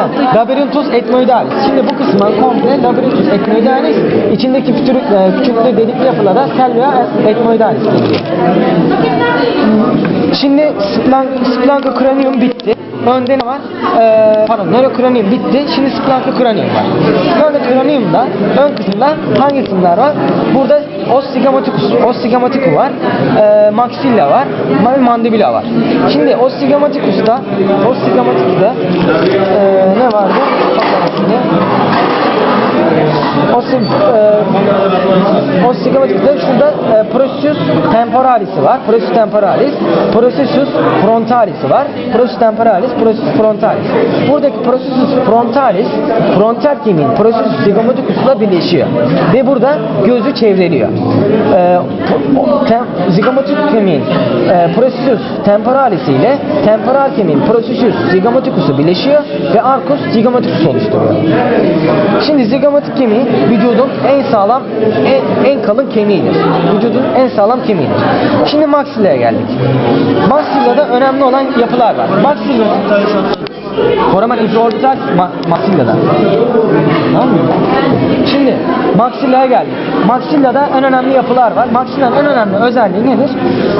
Ha, Labyrinthus ethmoidalis. Şimdi bu kısmı komple Labyrinthus ethmoidalis. İçindeki küçük, e, küçük delikli yapılara Salvia ethmoidalis deniyor. Şimdi splank, splankocranium bitti. Önde ne var? Ee, pardon, nörocranium bitti. Şimdi splankocranium var. Nörocranium'da ön kısımda hangi kısımlar var? Burada ostigamoticus, ostigamaticu var. E, maxilla var. Mandibula var. Şimdi ostigamaticusta ostigamaticusta e, Ostig, e, ostigamaticusta şurada e, processus temporalis'i var. Processus temporalis. Processus frontalis var. Processus temporalis, processus frontalis. Buradaki processus frontalis frontal kemiğin processus zigomaticus'la birleşiyor. Ve burada gözü çevreliyor. E, tem, zigomatik kemiğin e, processus temporalis ile temporal kemiğin processus zigomaticus'u birleşiyor ve arcus zigomaticus oluşturuyor. Şimdi zigomatik kemiği vücudun en sağlam, en, en kalın kemiğidir. Vücudun en sağlam kemiğidir. Şimdi maxilla'ya geldik. Maxilla'da önemli olan yapılar var. Maxilla Foramen infraorbital ma maxilla'da. Tamam mı? Şimdi maxilla'ya geldik. Maxilla'da en önemli yapılar var. Maxilla'nın en önemli özelliği nedir?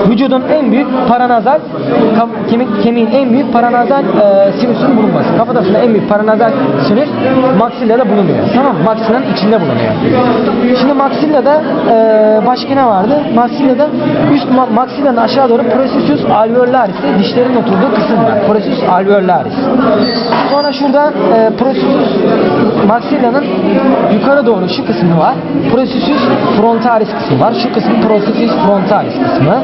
Vücudun en büyük paranazal kemik kemiğin en büyük paranazal e, sinüsün bulunması. Kafatasında en büyük paranazal sinüs maxilla'da bulunuyor. Tamam mı? Maxilla'nın içinde bulunuyor. Şimdi maxilla'da e, başka ne vardı? Maxilla'da üst ma- maxilla'nın aşağı doğru processus alveolaris'te dişlerin oturduğu kısım var. Processus alveolaris. Sonra şurada e, processus maxilla'nın yukarı doğru şu kısmı var. Processus frontalis kısmı var. Şu kısım processus frontalis kısmı.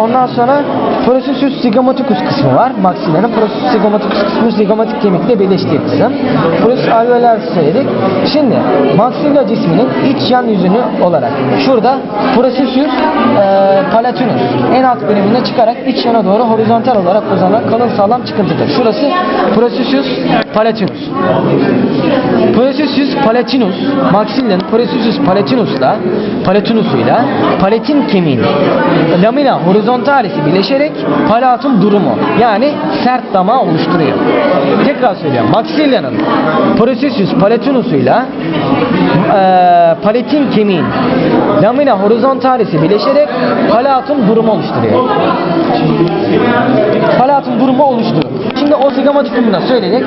Ondan sonra processus zygomaticus kısmı var. Maxilla'nın processus zygomaticus kısmı zigomatik kemikle birleştiği kısım. Processus alveolaris söyledik. Şimdi maxilla cisminin iç yan yüzünü olarak şurada processus e, palatinus en alt bölümüne çıkarak iç yana doğru horizontal olarak uzanan kalın sağlam çıkıntıdır. Şurası processus palatinus. Processus palatinus, maxillanın processus palatinusla palatinusuyla palatin kemiğinin lamina horizontalisi birleşerek palatum durumu yani sert damağı oluşturuyor. Tekrar söylüyorum. Maxillanın processus palatinusuyla eee palatin kemiğin lamina horizontalisi birleşerek palatum durumu oluşturuyor. Palatum durumu oluşturur. Şimdi os ligamaticum'u söyledik.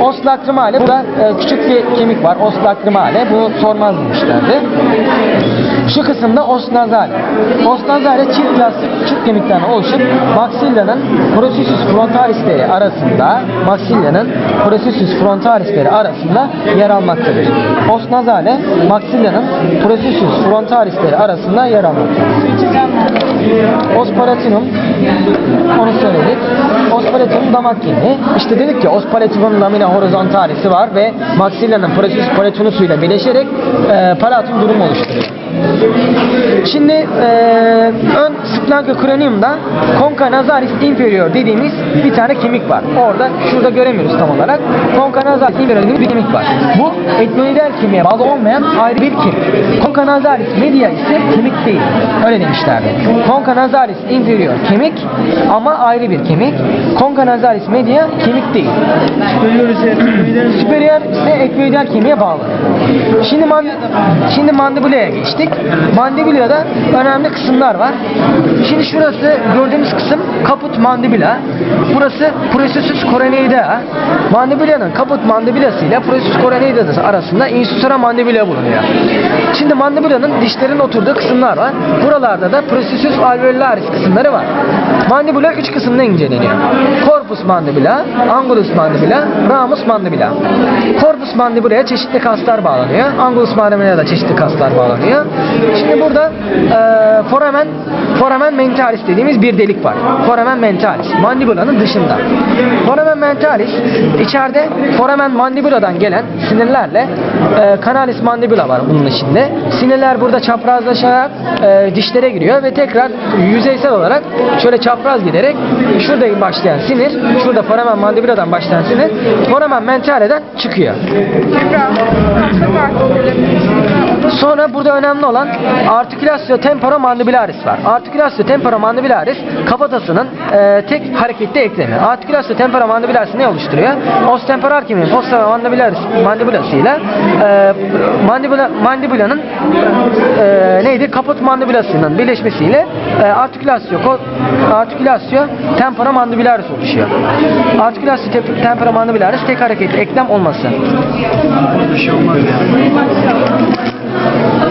Os lacrimale burada e, küçük bir kemik var. Os lacrimale. Bu sormaz. Şu kısımda os nazale. Os nazale çift lastik küçük kemikten oluşup maxillanın processus frontalisleri arasında maxillanın processus frontalisleri arasında yer almaktadır. Os nazale processus frontalisleri arasında yer almaktadır. Ospalatinum onu söyledik. Ospalatinum damak kemiği. İşte dedik ki ospalatinum lamina horizontalisi var ve maxillanın processus palatinusuyla birleşerek e, palatum durumu oluşturuyor. Şimdi e, ön splancocranium'da concha nasalis inferior dediğimiz bir tane kemik var. Orada şurada göremiyoruz tam olarak. Concha nasalis inferior dediğimiz bir kemik var. Bu etnoidal kemiğe bağlı olmayan ayrı bir kemik. Concha nasalis media ise kemik değil. Öyle demişlerdi. Concha nasalis inferior kemik ama ayrı bir kemik. Concha nasalis media kemik değil. Superior ise etnoidal Superior ise kemiğe bağlı. Şimdi mand şimdi mandibulaya geçtik. Mandibulada önemli kısımlar var. Şimdi şurası gördüğümüz kısım kaput mandibula. Burası processus coronoidea. Mandibulanın kaput mandibulası ile processus coronoidea arasında insusora mandibula bulunuyor. Şimdi mandibulanın dişlerin oturduğu kısımlar var. Buralarda da processus alveolaris kısımları var. Mandibula üç kısımda inceleniyor. Corpus mandibula, angulus mandibula, ramus mandibula. Corpus mandibulaya çeşitli kaslar bağlanıyor. Angulus mandibulaya da çeşitli kaslar bağlanıyor. Şimdi burada e, foramen foramen mentalis dediğimiz bir delik var. Foramen mentalis. Mandibulanın dışında. Foramen mentalis içeride foramen mandibuladan gelen sinirlerle e, canalis mandibula var bunun içinde. Sinirler burada çaprazlaşarak e, dişlere giriyor ve tekrar yüzeysel olarak şöyle çapraz giderek şurada başlayan sinir, şurada foramen mandibuladan başlayan sinir foramen mentaleden çıkıyor. Sonra burada önemli olan artikülasyon temporomandibularis var. Artikülasyon temporomandibularis kafatasının e, tek hareketli eklemi. Artikülasyon temporomandibularis ne oluşturuyor? Os temporal kemiğin posterior mandibulası ile e, mandibula, mandibulanın e, neydi? Kaput mandibulasının birleşmesiyle e, artikülasyon ko- artikülasyon temporomandibularis oluşuyor. Artikülasyon te- temporomandibularis tek hareketli eklem olması. Bir şey olmaz